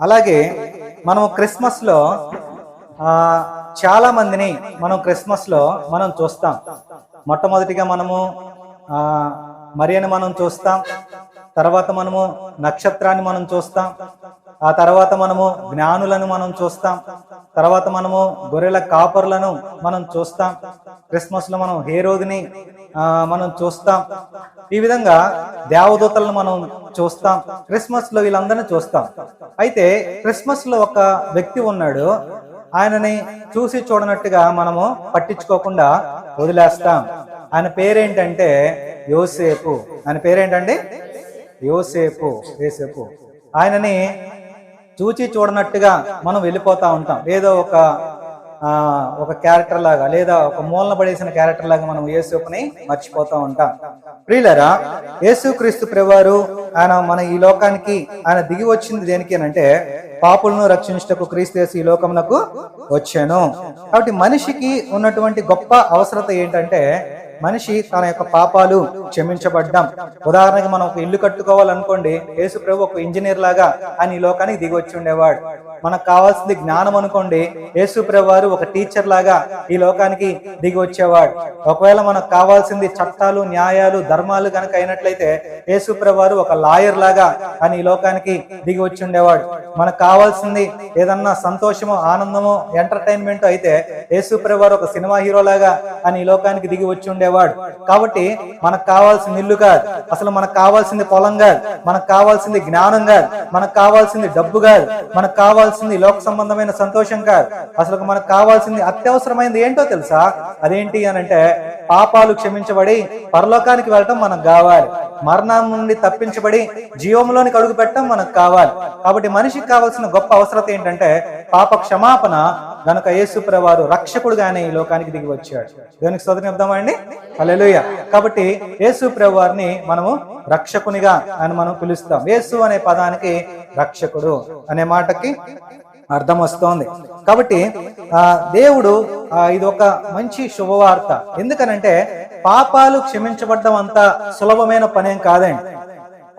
అలాగే మనం క్రిస్మస్లో చాలా మందిని మనం క్రిస్మస్లో మనం చూస్తాం. మొట్టమొదటిగా మనము మరియను మరియని మనం చూస్తాం. తర్వాత మనము నక్షత్రాన్ని మనం చూస్తాం. ఆ తర్వాత మనము జ్ఞానులను మనం చూస్తాం. తర్వాత మనము గొర్రెల కాపర్లను మనం చూస్తాం. క్రిస్మస్లో మనం హేరోదిని మనం చూస్తాం. ఈ విధంగా దేవదూతలను మనం చూస్తాం. క్రిస్మస్లో వీళ్ళందరినీ చూస్తాం. అయితే క్రిస్మస్లో ఒక వ్యక్తి ఉన్నాడు. ఆయనని చూసి చూడనట్టుగా మనము పట్టించుకోకుండా వదిలేస్తాం. ఆయన పేరేంటంటే యోసేపు. ఆయన పేరేంటండి? యోసేపు. యోసేపు. ఆయనని చూచి చూడనట్టుగా మనం వెళ్ళిపోతా ఉంటాం. ఏదో ఒక ఒక క్యారెక్టర్ లాగా లేదా ఒక మూలన పడేసిన క్యారెక్టర్ లాగా మనం యేసుని మర్చిపోతా ఉంటాం. ప్రియులరా యేసుక్రీస్తు ప్రభువారు ఆయన మన ఈ లోకానికి ఆయన దిగి వచ్చింది దేనికి అంటే పాపులను రక్షించటకు క్రీస్తు యేసు ఈ లోకమునకు వచ్చాను. కాబట్టి మనిషికి ఉన్నటువంటి గొప్ప అవసరత ఏంటంటే మనిషి తన యొక్క పాపాలు క్షమించబడ్డం. ఉదాహరణకి మనం ఒక ఇల్లు కట్టుకోవాలనుకోండి యేసు ప్రభు ఒక ఇంజనీర్ లాగా ఆయన ఈ లోకానికి దిగి వచ్చి ఉండేవాడు. మనకు కావాల్సింది జ్ఞానం అనుకోండి. యేసు వారు ఒక టీచర్ లాగా ఈ లోకానికి దిగి వచ్చేవాడు. ఒకవేళ మనకు కావాల్సింది చట్టాలు న్యాయాలు ధర్మాలు కనుక అయినట్లయితే యేసు వారు ఒక లాయర్ లాగా అని ఈ లోకానికి దిగి వచ్చి ఉండేవాడు. మనకు కావాల్సింది ఏదన్నా సంతోషము ఆనందము ఎంటర్టైన్మెంట్ అయితే యేసు వారు ఒక సినిమా హీరో లాగా అని ఈ లోకానికి దిగి వచ్చి ఉండేవాడు. కాబట్టి మనకు కావాల్సింది ఇల్లు కాదు. అసలు మనకు కావాల్సింది పొలం కాదు. మనకు కావాల్సింది జ్ఞానం కాదు. మనకు కావాల్సింది డబ్బు కాదు. మనకు కావాల్సింది లోక సంబంధమైన సంతోషం కాదు. అసలు మనకు కావాల్సింది అత్యవసరమైనది ఏంటో తెలుసా? అదేంటి అని అంటే పాపాలు క్షమించబడి పరలోకానికి వెళ్ళటం మనకు కావాలి. మరణం నుండి తప్పించబడి జీవంలోనికి అడుగు పెట్టడం మనకు కావాలి. కాబట్టి మనిషికి కావాల్సిన గొప్ప అవసరత ఏంటంటే పాప క్షమాపణ. గనుక యేసుప్రవారు రక్షకుడుగానే ఈ లోకానికి దిగి వచ్చాడు. దేవునికి స్తోత్రం చెప్దామండి అలెలుయ కాబట్టి యేసు మనము రక్షకునిగా అని మనం పిలుస్తాం. యేసు అనే పదానికి రక్షకుడు అనే మాటకి అర్థం వస్తోంది. కాబట్టి ఆ దేవుడు ఆ, ఇది ఒక మంచి శుభవార్త. ఎందుకనంటే పాపాలు క్షమించబడ్డం అంత సులభమైన పనేం కాదండి.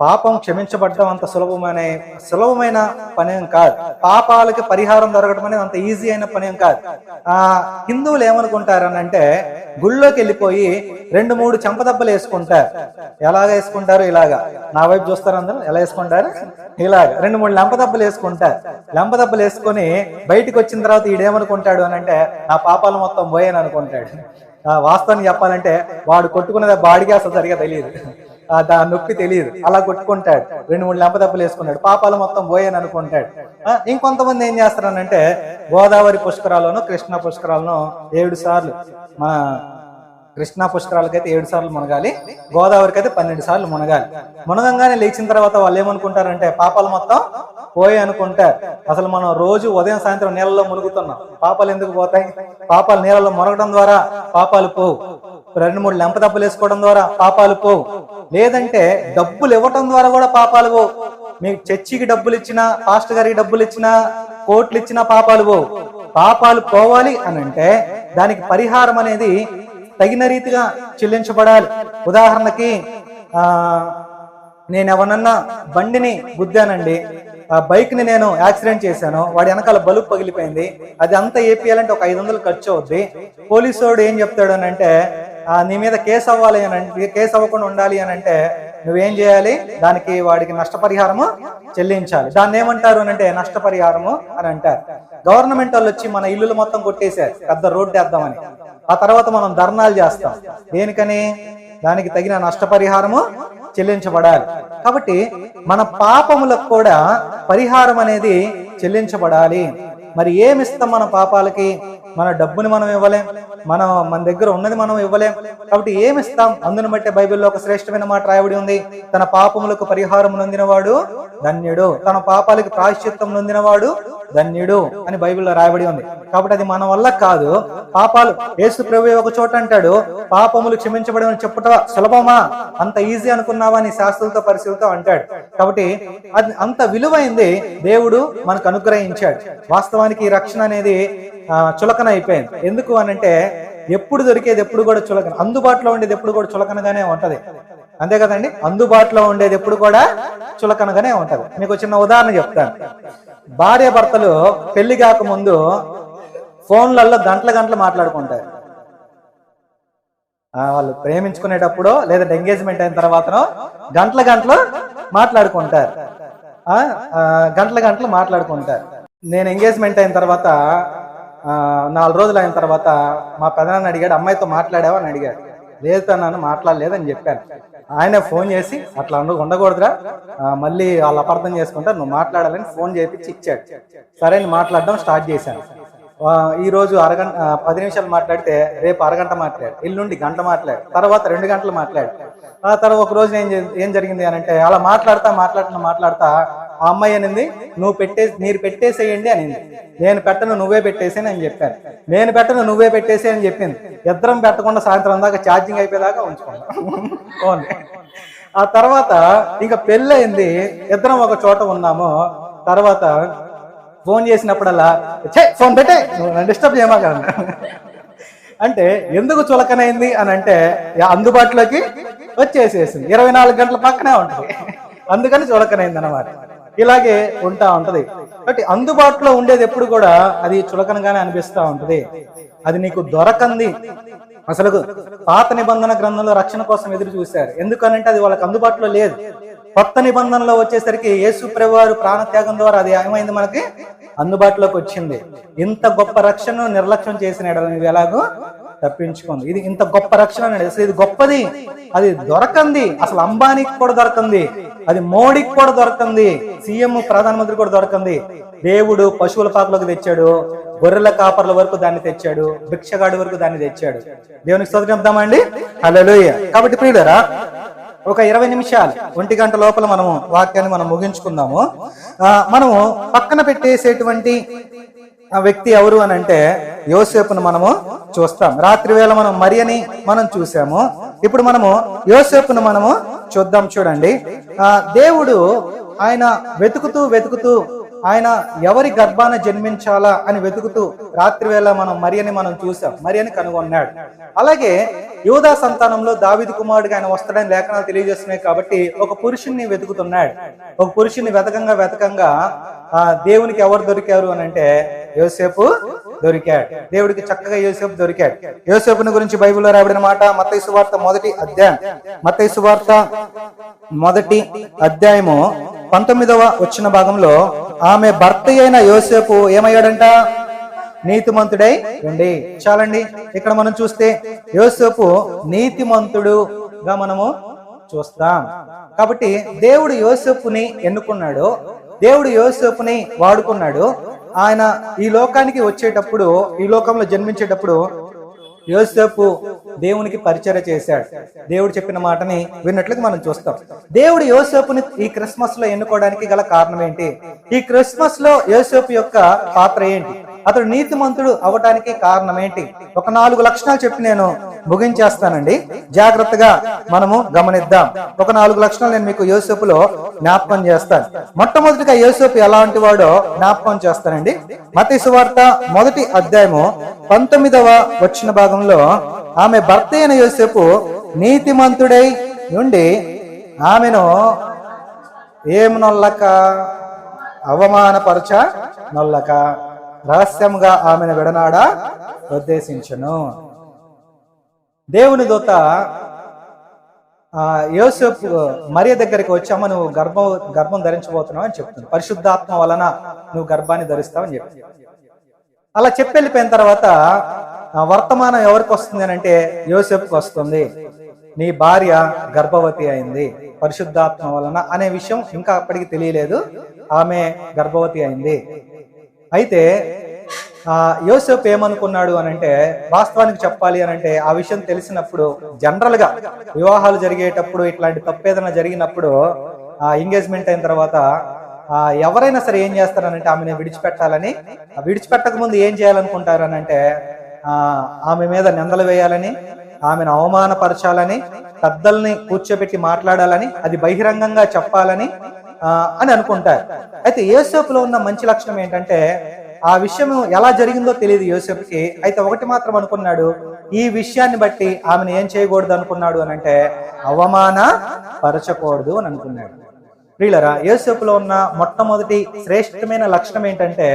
పాపం క్షమించబడటం అంత సులభమైన సులభమైన పనేం కాదు. పాపాలకి పరిహారం దొరకడం అనేది అంత ఈజీ అయిన పనేం కాదు. ఆ హిందువులు ఏమనుకుంటారనంటే గుళ్ళోకి వెళ్ళిపోయి రెండు మూడు చెంపదెబ్బలు వేసుకుంటారు. ఎలాగ వేసుకుంటారు? ఇలాగా. నా వైపు చూస్తారు అందరూ ఎలా వేసుకుంటారు? ఇలాగ. రెండు మూడు లంపదెబ్బలు వేసుకుంటారు. లంపదెబ్బలు వేసుకొని బయటికి వచ్చిన తర్వాత ఈడేమనుకుంటాడు అని అంటే నా పాపాలు మొత్తం పోయాను అనుకుంటాడు. ఆ వాస్తవాన్ని చెప్పాలంటే వాడు కొట్టుకునేది బాడిగా అసలు సరిగా తెలియదు. దాని నొప్పి తెలియదు. అలా కొట్టుకుంటాడు. రెండు మూడు లంపదెబ్బలు వేసుకున్నాడు. పాపాలు మొత్తం పోయాను అనుకుంటాడు. ఇంకొంతమంది ఏం చేస్తారనంటే గోదావరి పుష్కరాలను కృష్ణ పుష్కరాలను ఏడు సార్లు మన కృష్ణా పుష్కరాలకైతే ఏడు సార్లు మునగాలి. గోదావరికి అయితే పన్నెండు సార్లు మునగాలి. మునగంగానే లేచిన తర్వాత వాళ్ళు ఏమనుకుంటారంటే పాపాలు మొత్తం పోయి అనుకుంటారు. అసలు మనం రోజు ఉదయం సాయంత్రం నీళ్ళలో మునుగుతున్నాం. పాపాలు ఎందుకు పోతాయి? పాపాలు నీళ్ళలో మునగడం ద్వారా పాపాలు పోవు. రెండు మూడు లెంప దెబ్బలు వేసుకోవడం ద్వారా పాపాలు పోవు. లేదంటే డబ్బులు ఇవ్వటం ద్వారా కూడా పాపాలు పోవు. మీకు చర్చికి డబ్బులు ఇచ్చినా పాస్టర్ గారికి డబ్బులు ఇచ్చినా కోట్లు ఇచ్చినా పాపాలు పోవు. పాపాలు పోవాలి అని అంటే దానికి పరిహారం అనేది తగిన రీతిగా చెల్లించబడాలి. ఉదాహరణకి నేను ఎవరన్నా బండిని గుద్దానండి ఆ బైక్ని నేను యాక్సిడెంట్ చేశాను వాడి వెనకాల బలుపు పగిలిపోయింది అది అంతా ఏపీయాలంటే ఒక ఐదు వందలు ఖర్చు అవుద్ది. పోలీసు వాడు ఏం చెప్తాడు అని అంటే నీ మీద కేసు అవ్వాలి అని అంటే కేసు అవ్వకుండా ఉండాలి అని అంటే నువ్వేం చేయాలి? దానికి వాడికి నష్టపరిహారము చెల్లించాలి. దాన్ని ఏమంటారు అని అంటే నష్టపరిహారము అని అంటారు. గవర్నమెంట్ వాళ్ళు వచ్చి మన ఇల్లులు మొత్తం కొట్టేశారు. పెద్ద రోడ్డు వేద్దామని. ఆ తర్వాత మనం ధర్నాలు చేస్తాం. దేనికని? దానికి తగిన నష్టపరిహారము చెల్లించబడాలి. కాబట్టి మన పాపములకు కూడా పరిహారం అనేది చెల్లించబడాలి. మరి ఏమిస్తాం మన పాపాలకి? మన డబ్బుని మనం ఇవ్వలేం. మనం మన దగ్గర ఉన్నది మనం ఇవ్వలేం. కాబట్టి ఏమిస్తాం? అందును బట్టే బైబిల్లో ఒక శ్రేష్టమైన మాట రాయబడి ఉంది. తన పాపములకు పరిహారం నొందినవాడు ధన్యుడు. తన పాపాలకు ప్రాయశ్చిత్తం నొందినవాడు ధన్యుడు అని బైబిల్లో రాయబడి ఉంది. కాబట్టి అది మన వల్ల కాదు. పాపాలు యేసు ప్రభు ఒక చోట అంటాడు. పాపములు క్షమించబడమని చెప్పుట సులభమా? అంత ఈజీ అనుకున్నావా అని శాస్త్రులతో పరిశీలితో అంటాడు. కాబట్టి అది అంత విలువైంది దేవుడు మనకు అనుగ్రహించాడు. వాస్తవానికి ఈ రక్షణ అనేది చులకన అయిపోయింది ఎందుకు అని అంటే ఎప్పుడు దొరికేది ఎప్పుడు కూడా చులకన. అందుబాటులో ఉండేది ఎప్పుడు కూడా చులకనగానే ఉంటది. అంతే కదండి? అందుబాటులో ఉండేది ఎప్పుడు కూడా చులకనగానే ఉంటది. మీకు చిన్న ఉదాహరణ చెప్తాను. భార్య భర్తలు పెళ్ళి కాకముందు ఫోన్లలో గంటల గంటలు మాట్లాడుకుంటారు. వాళ్ళు ప్రేమించుకునేటప్పుడు లేదా ఎంగేజ్మెంట్ అయిన తర్వాతనో గంటల గంటలు మాట్లాడుకుంటారు. గంటల గంటలు మాట్లాడుకుంటారు. నేను ఎంగేజ్మెంట్ అయిన తర్వాత నాలుగు రోజులు అయిన తర్వాత మా పెదనాన్న అడిగాడు అమ్మాయితో మాట్లాడావా? అని అడిగాడు. లేదు నన్ను మాట్లాడలేదని చెప్పాను. ఆయన ఫోన్ చేసి అట్లా ఉండ- ఉండకూడదురా మళ్ళీ వాళ్ళు అపార్థం చేసుకుంటారు నువ్వు మాట్లాడాలని ఫోన్ చేపించి ఇచ్చాడు. సరే అని మాట్లాడడం స్టార్ట్ చేశాను. ఈరోజు ఈ రోజు అరగంట పది నిమిషాలు మాట్లాడితే రేపు అరగంట మాట్లాడు ఎల్లుండి గంట మాట్లాడు తర్వాత రెండు గంటలు మాట్లాడు ఆ తర్వాత ఒక రోజు ఏం ఏం జరిగింది అని అంటే అలా మాట్లాడతా మాట్లాడుతున్నా మాట్లాడతా ఆ అమ్మాయి అనింది నువ్వు పెట్టే మీరు పెట్టేసేయండి అనింది. నేను పెట్టను నువ్వే పెట్టేసి అని చెప్పాను నేను పెట్టను నువ్వే పెట్టేసి అని చెప్పింది. ఇద్దరం పెట్టకుండా సాయంత్రం దాకా ఛార్జింగ్ అయిపోయేదాకా ఉంచుకున్నాం. ఫోన్ ఆ తర్వాత ఇంకా పెళ్ళయింది ఇద్దరం ఒక చోట ఉన్నాము. తర్వాత ఫోన్ చేసినప్పుడల్లా చే ఫోన్ పెట్టే డిస్టర్బ్ చేయమాకండి అంటే ఎందుకు చులకనైంది అని అంటే అందుబాటులోకి వచ్చేసేసింది. ఇరవై నాలుగు గంటల పక్కనే ఉంటుంది. అందుకని చులకనైంది అన్నమాట ఇలాగే ఉంటా ఉంటది. కాబట్టి అందుబాటులో ఉండేది ఎప్పుడు కూడా అది చులకనగానే అనిపిస్తా ఉంటది. అది నీకు దొరకంది. అసలు పాత నిబంధన గ్రంథంలో రక్షణ కోసం ఎదురు చూశారు. ఎందుకనంటే అది వాళ్ళకి అందుబాటులో లేదు. కొత్త నిబంధనలో వచ్చేసరికి యేసు ప్రభువారు ప్రాణత్యాగం ద్వారా అది ఏమైంది మనకి? అందుబాటులోకి వచ్చింది. ఇంత గొప్ప రక్షణను నిర్లక్ష్యం చేసిన ఎడల నువ్వు ఎలాగో తప్పించుకుంది. ఇది ఇంత గొప్ప రక్షణ అండి అసలు ఇది గొప్పది. అది దొరకంది. అసలు అంబానీకి కూడా దొరకంది. అది మోడీకి కూడా దొరకంది. సీఎం ప్రధానమంత్రి కూడా దొరకంది. దేవుడు పశువుల పాకలోకి తెచ్చాడు. గొర్రెల కాపర్ల వరకు దాన్ని తెచ్చాడు. భిక్షగాడి వరకు దాన్ని తెచ్చాడు. దేవునికి స్తోత్రం చెప్దామండి? కాబట్టి ప్రియులరా ఒక ఇరవై నిమిషాలు ఒంటి గంట లోపల మనము వాక్యాన్ని మనం ముగించుకుందాము. ఆ, మనము పక్కన పెట్టేసేటువంటి వ్యక్తి ఎవరు అని అంటే యోసేపును మనము చూస్తాం. రాత్రి వేళ మనం మరియని మనం చూసాము. ఇప్పుడు మనము యోసేపును మనము చూద్దాం చూడండి. ఆ దేవుడు ఆయన వెతుకుతూ వెతుకుతూ ఆయన ఎవరి గర్భాన జన్మించాలా అని వెతుకుతూ రాత్రి వేళ మనం మరియని మనం చూసాం మరియని కనుగొన్నాడు. అలాగే యోధా సంతానంలో దావిది కుమారుడిగా ఆయన వస్తాడని లేఖనాలు తెలియజేస్తున్నాయి కాబట్టి ఒక పురుషుణ్ణి వెతుకుతున్నాడు. ఒక పురుషుణ్ణి వెతకంగా వెతకంగా ఆ దేవునికి ఎవరు దొరికారు అని అంటే యోసేపు దొరికాడు. దేవుడికి చక్కగా యోసేపు దొరికాడు. యోసేపుని గురించి బైబిల్లో రాబడిన మాట మత్తయి సువార్త మొదటి అధ్యాయం. మత్తయి సువార్త మొదటి అధ్యాయము పంతొమ్మిదవ వచ్చిన భాగంలో ఆమె భర్త అయిన యోసేపు ఏమయ్యాడంట? నీతిమంతుడై ఉండి. చాలండి ఇక్కడ మనం చూస్తే యోసేపు నీతిమంతుడుగా మనము చూస్తాం. కాబట్టి దేవుడు యోసేపుని ఎన్నుకున్నాడు దేవుడు యోసేపుని వాడుకున్నాడు. ఆయన ఈ లోకానికి వచ్చేటప్పుడు ఈ లోకంలో జన్మించేటప్పుడు యోసేపు దేవునికి పరిచయ చేశాడు. దేవుడు చెప్పిన మాటని విన్నట్లుగా మనం చూస్తాం. దేవుడు యోసేపుని ఈ క్రిస్మస్లో ఎన్నుకోవడానికి గల కారణం ఏంటి? ఈ క్రిస్మస్లో యోసేపు యొక్క పాత్ర ఏంటి? అతడు నీతిమంతుడు అవటానికి కారణం ఏంటి ఒక నాలుగు లక్షణాలు చెప్పి నేను ముగించేస్తానండి. జాగ్రత్తగా మనము గమనిద్దాం. ఒక నాలుగు లక్షణాలు నేను మీకు యోసేపులో జ్ఞాపకం చేస్తాను. మొట్టమొదటిగా యోసేపు ఎలాంటి వాడో జ్ఞాపకం చేస్తానండి. మతి సువార్త మొదటి అధ్యాయము పంతొమ్మిదవ వచ్చిన భాగంలో ఆమె భర్త అయిన యోసేపు నీతిమంతుడై నుండి ఆమెను ఏం నొల్లక? అవమానపరచ నొల్లక? రహస్యంగా ఆమెను విడనాడ ఉద్దేశించను. దేవుని దూత ఆ యోసేపు మరియ దగ్గరికి వచ్చామ నువ్వు గర్భం గర్భం ధరించబోతున్నావు అని చెప్తుంది. పరిశుద్ధాత్మ వలన నువ్వు గర్భాన్ని ధరిస్తావని అని చెప్తుంది. అలా చెప్పి వెళ్ళిపోయిన తర్వాత వర్తమానం ఎవరికి వస్తుంది అని అంటే యోసేపుకి వస్తుంది. నీ భార్య గర్భవతి అయింది పరిశుద్ధాత్మ వలన అనే విషయం ఇంకా అప్పటికి తెలియలేదు. ఆమె గర్భవతి అయింది అయితే ఆ యోసేపు ఏమనుకున్నాడు అని అంటే వాస్తవానికి చెప్పాలి అని అంటే ఆ విషయం తెలిసినప్పుడు జనరల్గా వివాహాలు జరిగేటప్పుడు ఇట్లాంటి తప్పేదైనా జరిగినప్పుడు ఆ ఎంగేజ్మెంట్ అయిన తర్వాత ఆ ఎవరైనా సరే ఏం చేస్తారనంటే ఆమెను విడిచిపెట్టాలని విడిచిపెట్టక ముందు ఏం చేయాలనుకుంటారు అని అంటే ఆ ఆమె మీద నిందలు వేయాలని ఆమెను అవమానపరచాలని పెద్దల్ని కూర్చోబెట్టి మాట్లాడాలని అది బహిరంగంగా చెప్పాలని అని అనుకుంటారు. అయితే యోసేపులో ఉన్న మంచి లక్షణం ఏంటంటే ఆ విషయం ఎలా జరిగిందో తెలియదు యోసేపుకి. అయితే ఒకటి మాత్రం అనుకున్నాడు ఈ విషయాన్ని బట్టి ఆమెను ఏం చేయకూడదు అనుకున్నాడు అని అంటే అవమాన పరచకూడదు అని అనుకున్నాడు. ప్రియులరా యోసేపులో ఉన్న మొట్టమొదటి శ్రేష్టమైన లక్షణం ఏంటంటే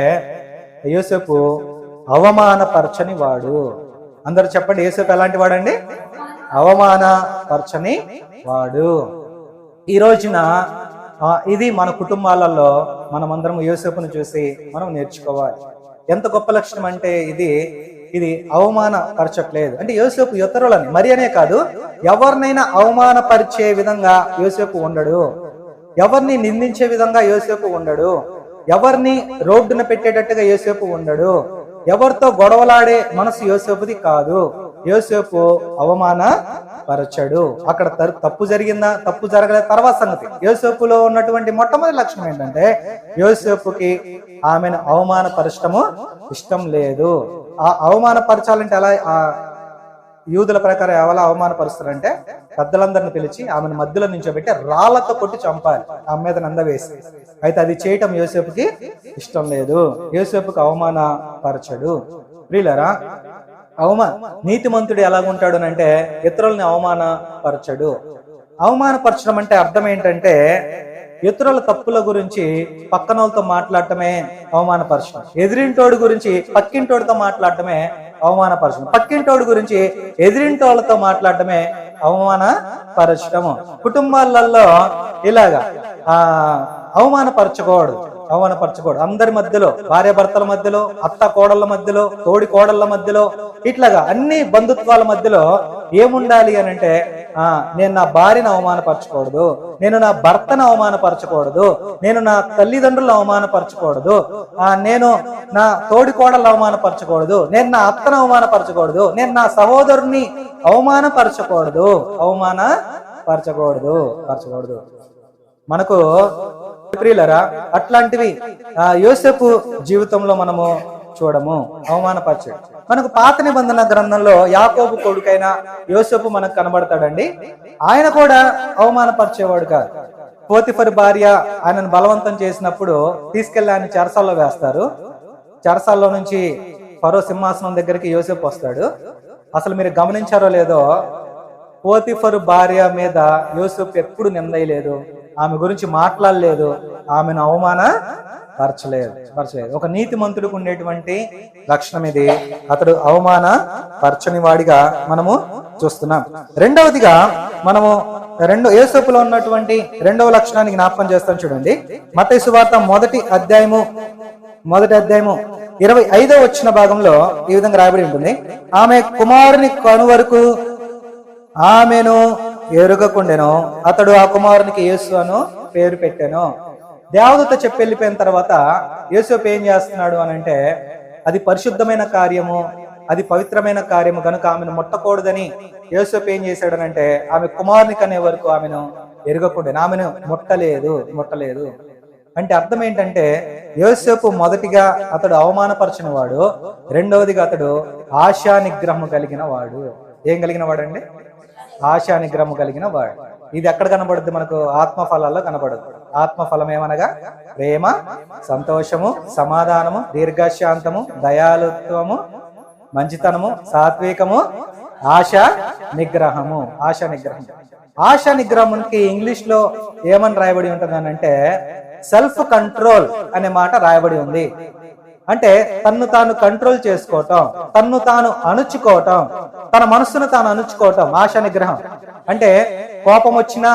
యోసేపు అవమానపరచని వాడు. అందరు చెప్పండి యోసేపు ఎలాంటి వాడండి? అవమానపరచని వాడు. ఈ రోజున ఇది మన కుటుంబాలలో మనమందరం యోసేపును చూసి మనం నేర్చుకోవాలి. ఎంత గొప్ప లక్షణం అంటే ఇది ఇది అవమానపరచట్లేదు. అంటే యోసేపు ఇతరులని మరి అనే కాదు ఎవరినైనా అవమానపరిచే విధంగా యోసేపు ఉండడు. ఎవరిని నిందించే విధంగా యోసేపు ఉండడు. ఎవరిని రోడ్డున పెట్టేటట్టుగా యోసేపు ఉండడు. ఎవరితో గొడవలాడే మనసు యోసేపుది కాదు. యోసేపు అవమాన పరచడు అక్కడ తప్పు జరిగిందా? తప్పు జరగలే. తర్వాత సంగతి. యోసేపులో ఉన్నటువంటి మొట్టమొదటి లక్షణం ఏంటంటే యోసేపుకి ఆమెను అవమానపరచడము ఇష్టం లేదు. ఆ అవమానపరచాలంటే అలా ఆ యూదుల ప్రకారం ఎవరు అవమానపరుస్తారంటే పెద్దలందరిని పిలిచి ఆమెను మధ్యలో నించోబెట్టి రాళ్ళతో కొట్టి చంపాలి. ఆమె మీద నందవేసి అయితే అది చేయటం యోసేపుకి ఇష్టం లేదు. యోసేపుకి అవమానపరచడు. ప్రియులరా అవమా నీతిమంతుడు ఎలాగుంటాడు అంటే ఇతరుల్ని అవమానపరచడు. అవమానపరచడం అంటే అర్థం ఏంటంటే ఇతరుల తప్పుల గురించి పక్కన వాళ్ళతో మాట్లాడటమే అవమానపరచడం. ఎదిరింటోడు గురించి పక్కింటోడితో మాట్లాడటమే అవమానపరచడం. పక్కింటోడు గురించి ఎదిరింటోళ్ళతో మాట్లాడటమే అవమానపరచడము. కుటుంబాలలో ఇలాగా ఆ అవమానపరచకూడదు. అవమానపరచకూడదు అందరి మధ్యలో భార్య భర్తల మధ్యలో అత్త కోడళ్ళ మధ్యలో తోడి కోడళ్ళ మధ్యలో ఇట్లాగా అన్ని బంధుత్వాల మధ్యలో ఏముండాలి అని అంటే ఆ నేను నా భార్యను అవమానపరచకూడదు నేను నా భర్తను అవమానపరచకూడదు నేను నా తల్లిదండ్రులను అవమానపరచకూడదు ఆ నేను నా తోడి కోడలు అవమానపరచకూడదు నేను నా అత్తను అవమానపరచకూడదు నేను నా సహోదరుని అవమానపరచకూడదు అవమానపరచకూడదు పరచకూడదు. మనకు ప్రియులరా అట్లాంటివి ఆ యోసేపు జీవితంలో మనము చూడము అవమానపరచడు. మనకు పాత నిబంధన గ్రంథంలో యాకోబు కొడుకైన యోసేపు మనకు కనబడతాడండి. ఆయన కూడా అవమానపరిచేవాడు కాదు. పోతిఫర్ భార్య ఆయనను బలవంతం చేసినప్పుడు తీసుకెళ్ళి ఆయన చెరసాల్లో వేస్తారు. చెరసాల్లో నుంచి ఫరో సింహాసనం దగ్గరికి యోసేపు వస్తాడు. అసలు మీరు గమనించారో లేదో పోతిఫరు భార్య మీద యూసుఫ్ ఎప్పుడు నిందయలేదు ఆమె గురించి మాట్లాడలేదు. ఆమెను అవమాన పరచలేదు. పరచలేదు ఒక నీతి మంతుడికి ఉండేటువంటి లక్షణం ఇది. అతడు అవమాన పరచని వాడిగా మనము చూస్తున్నాం. రెండవదిగా మనము రెండు ఏసోపులో ఉన్నటువంటి రెండవ లక్షణాన్ని జ్ఞాపకం చేస్తాం చూడండి. మత సువార్త మొదటి అధ్యాయము మొదటి అధ్యాయము ఇరవై ఐదో వచ్చిన భాగంలో ఈ విధంగా రాయబడి ఉంటుంది. ఆమె కుమారుని కను వరకు ఆమెను ఎరుగకుండెను. అతడు ఆ కుమారునికి యేసు అను పేరు పెట్టాను. దేవదూత చెప్పి వెళ్ళిపోయిన తర్వాత యేసోపు ఏం చేస్తున్నాడు అని అంటే అది పరిశుద్ధమైన కార్యము అది పవిత్రమైన కార్యము కనుక ఆమెను ముట్టకూడదని యేసోపు ఏం చేశాడనంటే ఆమె కుమారుని కనే వరకు ఆమెను ఎరగకుండా ఆమెను ముట్టలేదు ముట్టలేదు. అంటే అర్థం ఏంటంటే యోసేపు మొదటిగా అతడు అవమానపరచిన వాడు రెండవదిగా అతడు ఆశా నిగ్రహం కలిగిన వాడు ఏం కలిగిన వాడండి ఆశా నిగ్రహం కలిగిన వాడు. ఇది ఎక్కడ కనబడుద్ది మనకు? ఆత్మ ఫలాల్లో కనబడదు. ఆత్మ ఫలం ఏమనగా? ప్రేమ సంతోషము సమాధానము దీర్ఘశాంతము దయాలుత్వము మంచితనము సాత్వికము ఆశ నిగ్రహము ఆశ నిగ్రహం ఆశ నిగ్రహంకి ఇంగ్లీష్లో ఏమని రాయబడి ఉంటుంది అని అంటే సెల్ఫ్ కంట్రోల్ అనే మాట రాయబడి ఉంది. అంటే తన్ను తాను కంట్రోల్ చేసుకోవటం తన్ను తాను అణుచుకోవటం తన మనస్సును తాను అణుచుకోవటం ఆశ నిగ్రహం. అంటే కోపం వచ్చినా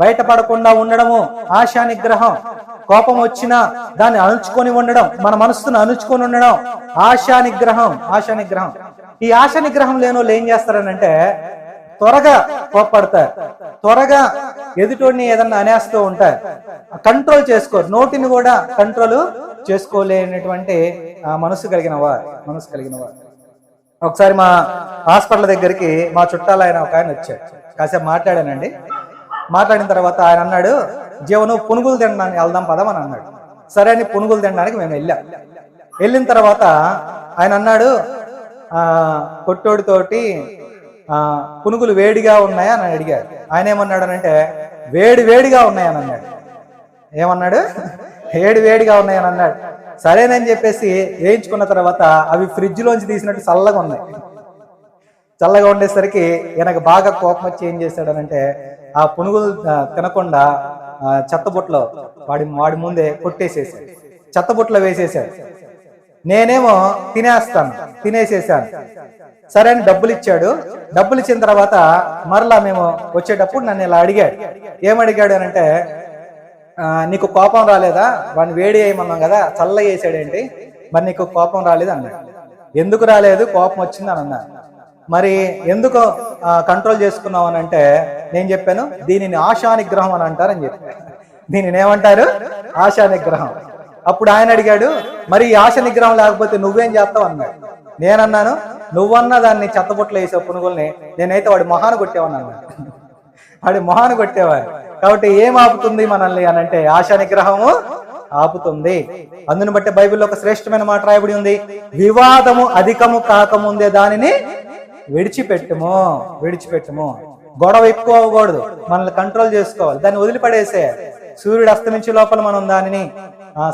బయటపడకుండా ఉండడము ఆశా నిగ్రహం. కోపం వచ్చినా దాన్ని అణుచుకొని ఉండడం మన మనస్సును అణుచుకొని ఉండడం ఆశా నిగ్రహం ఆశా నిగ్రహం. ఈ ఆశ నిగ్రహం లేనోళ్ళు ఏం చేస్తారనంటే త్వరగా కోప్పడతారు. త్వరగా ఎదుటోడిని ఏదన్నా అనేస్తూ ఉంటారు. కంట్రోల్ చేసుకోరు. నోటిని కూడా కంట్రోల్ చేసుకోలేనటువంటి మనసు కలిగిన వారు మనసు కలిగిన వారు. ఒకసారి మా హాస్పిటల్ దగ్గరికి మా చుట్టాలు ఆయన ఒక ఆయన వచ్చాడు కాసేపు మాట్లాడానండి. మాట్లాడిన తర్వాత ఆయన అన్నాడు జీవను పునుగులు తినడానికి వెళ్దాం పదమని అన్నాడు. సరే అని పునుగులు తినడానికి మేము వెళ్ళాం. వెళ్ళిన తర్వాత ఆయన అన్నాడు కొట్టోడితోటి పునుగులు వేడిగా ఉన్నాయా? అని అడిగాడు ఆయన ఏమన్నాడు వేడి వేడిగా ఉన్నాయని అన్నాడు. ఏమన్నాడు? వేడి వేడిగా ఉన్నాయని అన్నాడు. సరేనని చెప్పేసి వేయించుకున్న తర్వాత అవి ఫ్రిడ్జ్ లోంచి తీసినట్టు చల్లగా ఉన్నాయి. చల్లగా ఉండేసరికి ఈయనకు బాగా కోపం వచ్చి ఏం చేశాడనంటే ఆ పునుగులు తినకుండా ఆ, చెత్తబుట్టలో వాడి వాడి ముందే కొట్టేసేసాడు. చెత్తబుట్టలో వేసేసాడు. నేనేమో తినేస్తాను తినేసేసాను. సరే అని డబ్బులు ఇచ్చాడు. డబ్బులు ఇచ్చిన తర్వాత మరలా మేము వచ్చేటప్పుడు నన్ను ఇలా అడిగాడు. ఏమడిగాడు అని అంటే నీకు కోపం రాలేదా? వాడిని వేడి వేయమన్నాం కదా చల్ల వేసాడేంటి మరి నీకు కోపం రాలేదు అన్నాడు. ఎందుకు రాలేదు? కోపం వచ్చింది అని అన్నాడు మరి ఎందుకు కంట్రోల్ చేసుకున్నావు అని అంటే నేను చెప్పాను దీనిని ఆశా నిగ్రహం అని అంటారని చెప్పాను దీనిని ఏమంటారు? ఆశా నిగ్రహం అప్పుడు ఆయన అడిగాడు మరి ఈ ఆశ నిగ్రహం లేకపోతే నువ్వేం చేస్తావు అన్నాడు. నేనన్నాను నువ్వన్నా దాన్ని చెత్తబుట్లు వేసే పునుగుల్ని నేనైతే వాడి మొహాను కొట్టేవన్నాను వాడి మొహాను కొట్టేవాడు. కాబట్టి ఏం ఆపుతుంది మనల్ని అని అంటే ఆశా నిగ్రహము ఆపుతుంది. అందుని బట్టి బైబిల్లో ఒక శ్రేష్టమైన మాట రాయబడి ఉంది. వివాదము అధికము కాకముందే దానిని విడిచిపెట్టుము విడిచిపెట్టుము. గొడవ ఎక్కువ అవ్వకూడదు. మనల్ని కంట్రోల్ చేసుకోవాలి. దాన్ని వదిలిపడేసే. సూర్యుడు అస్తమించే లోపల మనం దానిని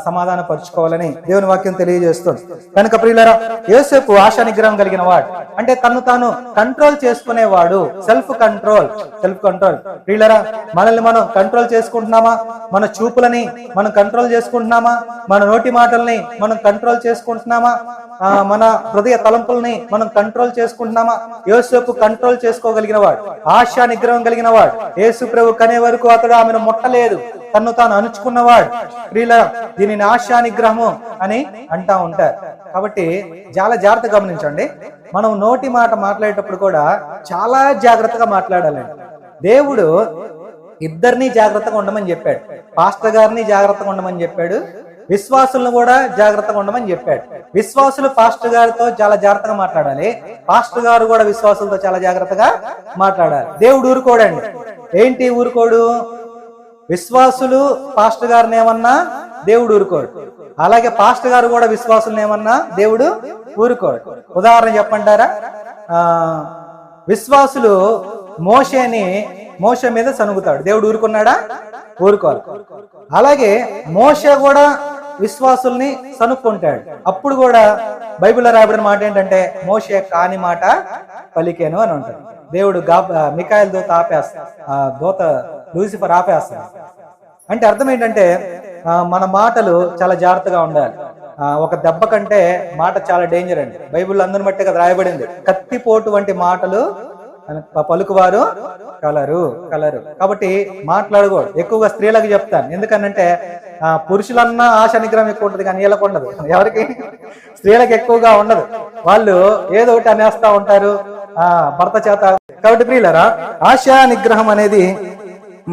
సమాధాన పరుచుకోవాలని దేవుని వాక్యం తెలియజేస్తుంది. కనుక ప్రియులరా యోసేపు ఆశా నిగ్రహం కలిగిన వాడు. అంటే తను తాను కంట్రోల్ చేసుకునేవాడు. సెల్ఫ్ కంట్రోల్ సెల్ఫ్ కంట్రోల్ ప్రియులరా మనల్ని మనం కంట్రోల్ చేసుకుంటున్నామా? మన చూపులని మనం కంట్రోల్ చేసుకుంటున్నామా? మన నోటి మాటల్ని మనం కంట్రోల్ చేసుకుంటున్నామా? మన హృదయ తలంపుల్ని మనం కంట్రోల్ చేసుకుంటున్నామా? యోసేపు కంట్రోల్ చేసుకోగలిగిన వాడు. ఆశా నిగ్రహం కలిగిన వాడు. యేసు ప్రభు కనే వరకు అతడు ఆమెను ముట్టలేదు. తను తాను అణుచుకున్నవాడు. స్త్రీల దీనిని ఆశా నిగ్రహము అని అంటా ఉంటారు. కాబట్టి చాలా జాగ్రత్త గమనించండి. మనం నోటి మాట మాట్లాడేటప్పుడు కూడా చాలా జాగ్రత్తగా మాట్లాడాలండి. దేవుడు ఇద్దరిని జాగ్రత్తగా ఉండమని చెప్పాడు. పాస్టర్ గారిని జాగ్రత్తగా ఉండమని చెప్పాడు. విశ్వాసులను కూడా జాగ్రత్తగా ఉండమని చెప్పాడు. విశ్వాసులు పాస్టర్ గారితో చాలా జాగ్రత్తగా మాట్లాడాలి. పాస్టర్ గారు కూడా విశ్వాసులతో చాలా జాగ్రత్తగా మాట్లాడాలి. దేవుడు ఊరుకోడండి. ఏంటి ఊరుకోడు? విశ్వాసులు పాస్టర్ గారిని ఏమన్నా దేవుడు ఊరుకోడు అలాగే పాస్టర్ గారు కూడా విశ్వాసులను ఏమన్నా దేవుడు ఊరుకోడు ఉదాహరణ చెప్పంటారా? ఆ విశ్వాసులు మోషేని మోష మీద సనుగుతాడు దేవుడు ఊరుకున్నాడా? ఊరుకోవాలి అలాగే మోష కూడా విశ్వాసుల్ని సనుక్కుంటాడు అప్పుడు కూడా బైబిల్లో రాబడిన మాట ఏంటంటే మోషే కాని మాట పలికేను అని ఉంటాడు దేవుడు గా మికాయల దూత ఆపేస్తా దూత లూసిఫర్ ఆపేస్తాడు. అంటే అర్థం ఏంటంటే మన మాటలు చాలా జాగ్రత్తగా ఉండాలి. ఆ, ఒక దెబ్బ కంటే మాట చాలా డేంజర్ అండి. బైబిల్ అందరిని బట్టే కదా రాయబడింది. కత్తిపోటు వంటి మాటలు పలుకువారు కలరు కలరు. కాబట్టి మాట్లాడకూడదు. ఎక్కువగా స్త్రీలకు చెప్తాను. ఎందుకనంటే ఆ, పురుషులన్నా ఆశ నిగ్రహం ఎక్కువ ఉంటుంది కానీ వీళ్ళకు ఉండదు. ఎవరికి? స్త్రీలకు ఎక్కువగా ఉండదు. వాళ్ళు ఏదో ఒకటి అనేస్తా ఉంటారు. ఆ భర్త చేత. కాబట్టి ప్రియులరా ఆశా నిగ్రహం అనేది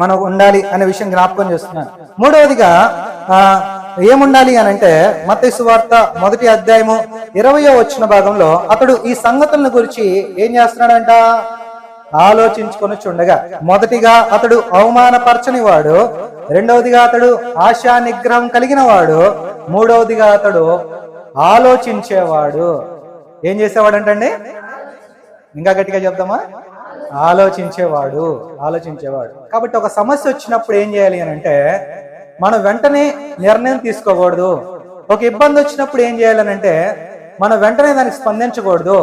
మనం ఉండాలి అనే విషయం జ్ఞాపకం చేస్తున్నాను. మూడవదిగా ఆ ఏముండాలి అని అంటే మత్తయి వార్త మొదటి అధ్యాయము ఇరవయో వచ్చిన భాగంలో అతడు ఈ సంగతులను గురించి ఏం చేస్తున్నాడంట? ఆలోచించుకొని చుండగా మొదటిగా అతడు అవమానపరచని వాడు రెండవదిగా అతడు ఆశా నిగ్రహం కలిగిన వాడు మూడవదిగా అతడు ఆలోచించేవాడు. ఏం చేసేవాడంటండి? ఇంకా గట్టిగా చెప్దామా? ఆలోచించేవాడు ఆలోచించేవాడు. కాబట్టి ఒక సమస్య వచ్చినప్పుడు ఏం చేయాలి అని అంటే మనం వెంటనే నిర్ణయం తీసుకోకూడదు. ఒక ఇబ్బంది వచ్చినప్పుడు ఏం చేయాలని అంటే మనం వెంటనే దానికి స్పందించకూడదు.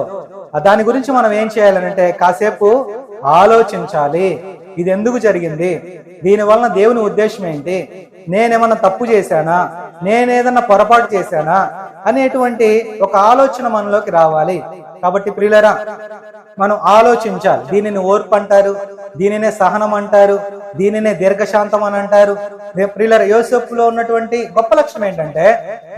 దాని గురించి మనం ఏం చేయాలనంటే కాసేపు ఆలోచించాలి. ఇది ఎందుకు జరిగింది? దీని వలన దేవుని ఉద్దేశం ఏంటి? నేనేమన్నా తప్పు చేశానా? నేనేదన్నా పొరపాటు చేశానా అనేటువంటి ఒక ఆలోచన మనలోకి రావాలి. కాబట్టి ప్రియులరా మనం ఆలోచించాలి. దీనిని ఓర్పు అంటారు దీనినే సహనం అంటారు దీనినే దీర్ఘశాంతం అని అంటారు. దే- ప్రియులర ఉన్నటువంటి గొప్ప లక్షణం ఏంటంటే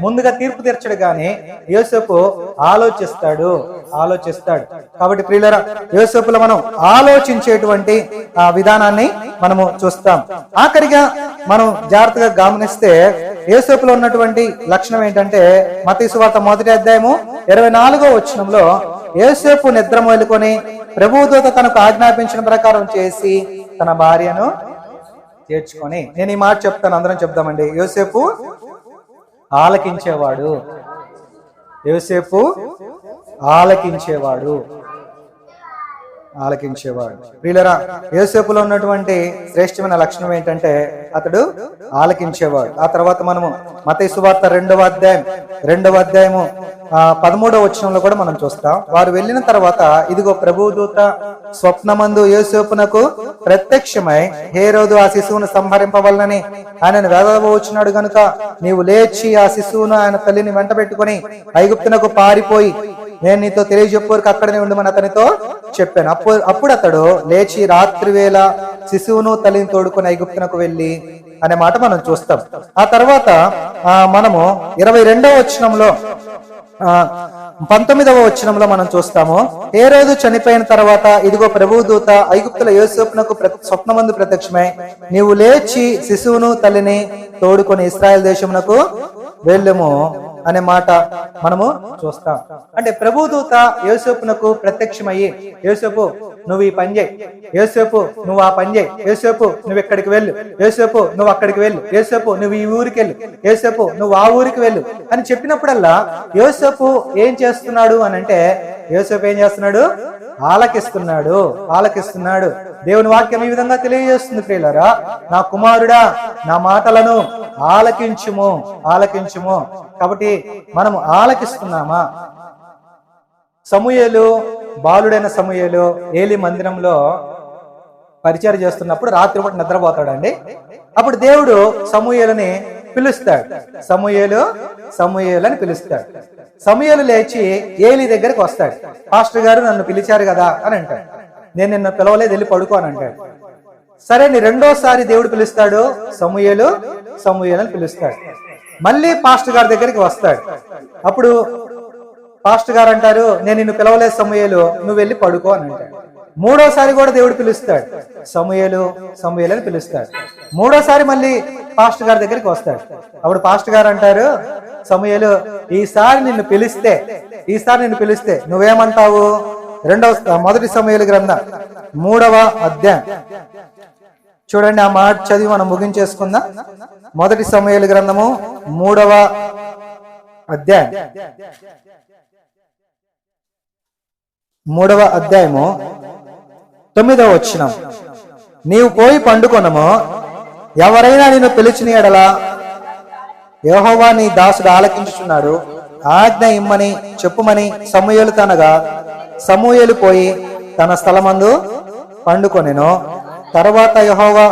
ముందుగా తీర్పు తీర్చడు గాని యోసేపు ఆలోచిస్తాడు ఆలోచిస్తాడు. కాబట్టి ప్రియులర యోసేపులో మనం ఆలోచించేటువంటి ఆ విధానాన్ని మనము చూస్తాం. ఆఖరిగా మనం జాగ్రత్తగా గమనిస్తే యోసేపులో ఉన్నటువంటి లక్షణం ఏంటంటే మతీసు వార్త మొదటి అధ్యాయము ఇరవై నాలుగో వచ్చినంలో యోసేపు నిద్ర మొదలుకొని ప్రభుదూత తనకు ఆజ్ఞాపించిన ప్రకారం చేసి తన భార్యను చేర్చుకొని. నేను ఈ మాట చెప్తాను అందరం చెప్దామండి. యోసేపు ఆలకించేవాడు. యోసేపు ఆలకించేవాడు. ఆలకించేవాడు. వీళ్ళరా యోసేపులో ఉన్నటువంటి శ్రేష్టమైన లక్షణం ఏంటంటే అతడు ఆలకించేవాడు. ఆ తర్వాత మనము మత సువార్త రెండవ అధ్యాయం రెండవ అధ్యాయము పదమూడవ వచనంలో కూడా మనం చూస్తాం. వారు వెళ్ళిన తర్వాత ఇదిగో ప్రభుదూత స్వప్నమందు యోసేపునకు ప్రత్యక్షమై హే రోజు ఆ శిశువును సంహరింపవలనని ఆయనను వేదవచ్చున్నాడు గనుక నీవు లేచి ఆ శిశువును ఆయన తల్లిని వెంట పెట్టుకుని ఐగుప్తునకు పారిపోయి నేను నీతో తెలియజెప్పేవరకు అక్కడనే ఉండమని అతనితో చెప్పాను. అప్పుడు అప్పుడు అతడు లేచి రాత్రి వేళ శిశువును తల్లిని తోడుకొని ఐగుప్తునకు వెళ్ళి అనే మాట మనం చూస్తాం. ఆ తర్వాత మనము ఇరవై రెండవ వచనంలో ఆ పంతొమ్మిదవ వచనంలో మనం చూస్తాము ఏ రోజు చనిపోయిన తర్వాత ఇదిగో ప్రభు దూత ఐగుప్తుల యోసేపునకు స్వప్నమందు ప్రత్యక్షమై నీవు లేచి శిశువును తల్లిని తోడుకొని ఇస్రాయల్ దేశమునకు వెళ్ళము. అనే మాట మనము చూస్తాం. అంటే ప్రభుదూత యోసేపునకు ప్రత్యక్షమయ్యి యోసేపు నువ్వు ఈ పని చేయి. యోసేపు నువ్వు ఆ పని చేయి. యోసేపు నువ్వు ఇక్కడికి వెళ్ళు. యోసేపు నువ్వు అక్కడికి వెళ్ళు. యోసేపు నువ్వు ఈ ఊరికి వెళ్ళు. యోసేపు నువ్వు ఆ ఊరికి వెళ్ళు. అని చెప్పినప్పుడల్లా యోసేపు ఏం చేస్తున్నాడు అని అంటే యోసేపు ఏం చేస్తున్నాడు? ఆలకిస్తున్నాడు ఆలకిస్తున్నాడు దేవుని వాక్యం ఈ విధంగా తెలియజేస్తుంది ప్రియులరా నా కుమారుడా నా మాటలను ఆలకించుము ఆలకించుము. కాబట్టి మనము ఆలకిస్తున్నామా? సమూయేలు బాలుడైన సమూయలు ఏలి మందిరంలో పరిచయం చేస్తున్నప్పుడు రాత్రి పూట నిద్రపోతాడండి. అప్పుడు దేవుడు సమూయేలుని పిలుస్తాడు. సమూయలు సమూయలు అని పిలుస్తాడు. సమయాలు లేచి ఏలి దగ్గరికి వస్తాడు. పాస్టర్ గారు నన్ను పిలిచారు కదా అని అంటాడు. నేను నిన్ను పిలవలేదు వెళ్ళి పడుకో అని అంటాడు. సరే నీ రెండోసారి దేవుడు పిలుస్తాడు సమూయలు సమూయలు అని పిలుస్తాడు. మళ్ళీ పాస్టర్ గారి దగ్గరికి వస్తాడు. అప్పుడు పాస్టర్ గారు అంటారు నేను నిన్ను పిలవలేదు సమూయలు నువ్వు వెళ్ళి పడుకో అని అంటాడు. మూడోసారి కూడా దేవుడు పిలుస్తాడు. సమూయలు సమూయలు అని పిలుస్తాడు. మూడోసారి మళ్ళీ పాస్టర్ గారి దగ్గరికి వస్తాడు. అప్పుడు పాస్టర్ గారు అంటారు సమయలు ఈసారి నిన్ను పిలిస్తే ఈసారి నిన్ను పిలిస్తే నువ్వేమంటావు? రెండవ మొదటి సమయలు గ్రంథం మూడవ అధ్యాయం. చూడండి ఆ మాట చదివి మనం ముగించేసుకుందాం. మొదటి సమయాల గ్రంథము మూడవ అధ్యాయం. మూడవ అధ్యాయము తొమ్మిదవ వచ్చినాం నీవు పోయి పండుకొనము ఎవరైనా నేను పిలిచిన ఎడలా యెహోవా నీ దాసుడు ఆలకించుచున్నాడు. ఆజ్ఞ ఇమ్మని చెప్పుమని సమూయలు తనగా సమూయలు పోయి తన స్థలమందు పండుకొనెను. తర్వాత యహోవా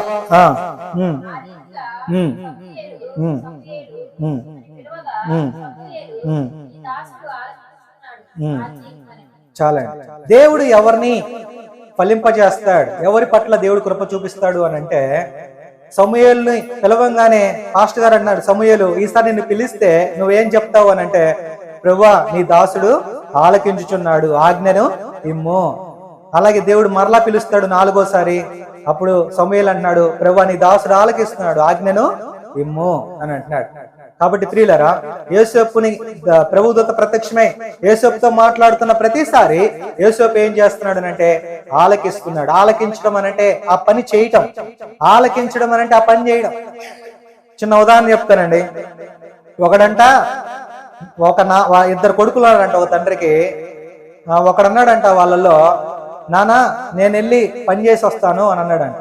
చాలా చాలండి. దేవుడు ఎవరిని ఫలింపజేస్తాడు? ఎవరి పట్ల దేవుడు కృప చూపిస్తాడు అని అంటే సమూహల్ని పిలవంగానే పాస్టర్ గారు అన్నాడు సమూహలు ఈసారి నిన్ను పిలిస్తే నువ్వేం చెప్తావు? అని అంటే ప్రభా నీ దాసుడు ఆలకించుచున్నాడు ఆజ్ఞను ఇమ్ము. అలాగే దేవుడు మరలా పిలుస్తాడు నాలుగోసారి. అప్పుడు సమూహలు అంటున్నాడు ప్రభా నీ దాసుడు ఆలకిస్తున్నాడు ఆజ్ఞను ఇమ్ము అని అంటున్నాడు. కాబట్టి ప్రియులరా యేసప్పుని ప్రభుదత్త ప్రత్యక్షమై యేసప్పుతో మాట్లాడుతున్న ప్రతిసారి యేసప్పు ఏం చేస్తున్నాడు అంటే ఆలకిస్తున్నాడు. ఆలకించడం అనంటే ఆ పని చేయటం. ఆలకించడం అనంటే ఆ పని చేయడం. చిన్న ఉదాహరణ చెప్తానండి. ఒకడంట ఒక నా ఇద్దరు కొడుకులు ఉన్నారంట ఒక తండ్రికి. ఒకడన్నాడంట వాళ్ళల్లో నానా నేను వెళ్ళి పని చేసి వస్తాను అని అన్నాడంట.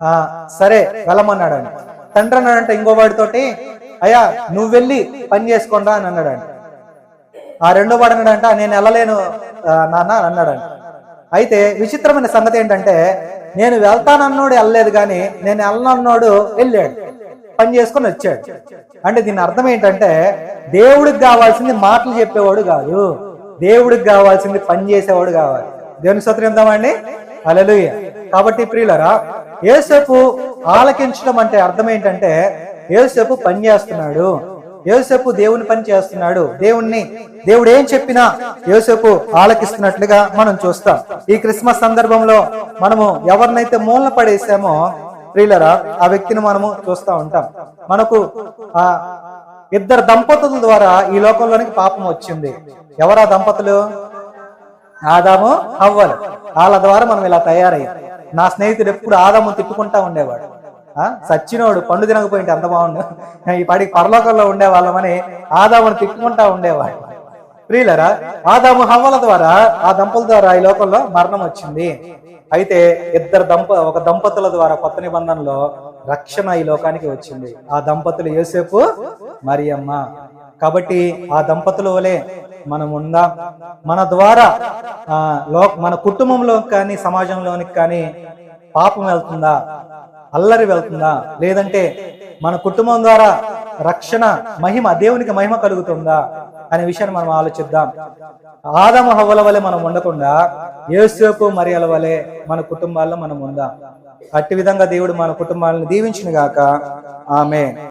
ఆ సరే వెళ్ళమన్నాడంట. తండ్రి అన్నాడంట ఇంకో వాడితోటి అయ్యా నువ్వు వెళ్ళి పని చేసుకోండా అని అన్నాడు ఆ రెండో వాడు అన్నాడంట నేను వెళ్ళలేను నాన్న అని అన్నాడంట. అయితే విచిత్రమైన సంగతి ఏంటంటే నేను వెళ్తానన్నోడు వెళ్ళలేదు కానీ నేను వెళ్ళనన్నోడు వెళ్ళాడు. పని చేసుకొని వచ్చాడు. అంటే దీని అర్థం ఏంటంటే దేవుడికి కావాల్సింది మాటలు చెప్పేవాడు కాదు. దేవుడికి కావాల్సింది పని చేసేవాడు కావాలి. దేవుని స్తోత్రం ఎందామండి అలలుయ కాబట్టి ప్రియులరా ఏసేపు ఆలకించడం అంటే అర్థం ఏంటంటే ఏసేపు పని చేస్తున్నాడు. యోసేపు దేవుని పని చేస్తున్నాడు. దేవుణ్ణి దేవుడు ఏం చెప్పినా యోసేపు ఆలకిస్తున్నట్లుగా మనం చూస్తాం. ఈ క్రిస్మస్ సందర్భంలో మనము ఎవరినైతే మూలన పడేసామో ప్రియులరా ఆ వ్యక్తిని మనము చూస్తూ ఉంటాం. మనకు ఆ ఇద్దరు దంపతుల ద్వారా ఈ లోకంలోనికి పాపం వచ్చింది. ఎవరా దంపతులు? ఆదాము అవ్వలు వాళ్ళ ద్వారా మనం ఇలా తయారయ్యాం. నా స్నేహితుడు ఎప్పుడు ఆదాము తిట్టుకుంటా ఉండేవాడు. సచ్చినోడు పండు తినకపోయింటే అంత బాగుండు. ఈ పాడికి పరలోకంలో ఉండేవాళ్ళమని ఆదామును తిట్టుకుంటా ఉండేవాడు. ప్రియులరా ఆదాము హవ్వల ద్వారా ఆ దంపతుల ద్వారా ఈ లోకంలో మరణం వచ్చింది. అయితే ఇద్దరు దంప ఒక దంపతుల ద్వారా కొత్త నిబంధనలో రక్షణ ఈ లోకానికి వచ్చింది. ఆ దంపతులు యోసేపు మరియమ్మ. కాబట్టి ఆ దంపతుల వలె మనం ఉందా. మన ద్వారా ఆ, లో మన కుటుంబంలో కానీ సమాజంలోనికి కానీ పాపం వెళ్తుందా? అల్లరి వెళ్తుందా? లేదంటే మన కుటుంబం ద్వారా రక్షణ మహిమ దేవునికి మహిమ కలుగుతుందా? అనే విషయాన్ని మనం ఆలోచిద్దాం. ఆదమ హవ్వల వలె మనం ఉండకుండా యేసేపు మరియల వలె మన కుటుంబాల్లో మనం ఉందాం. అట్టి విధంగా దేవుడు మన కుటుంబాలను దీవించిన గాక. ఆమె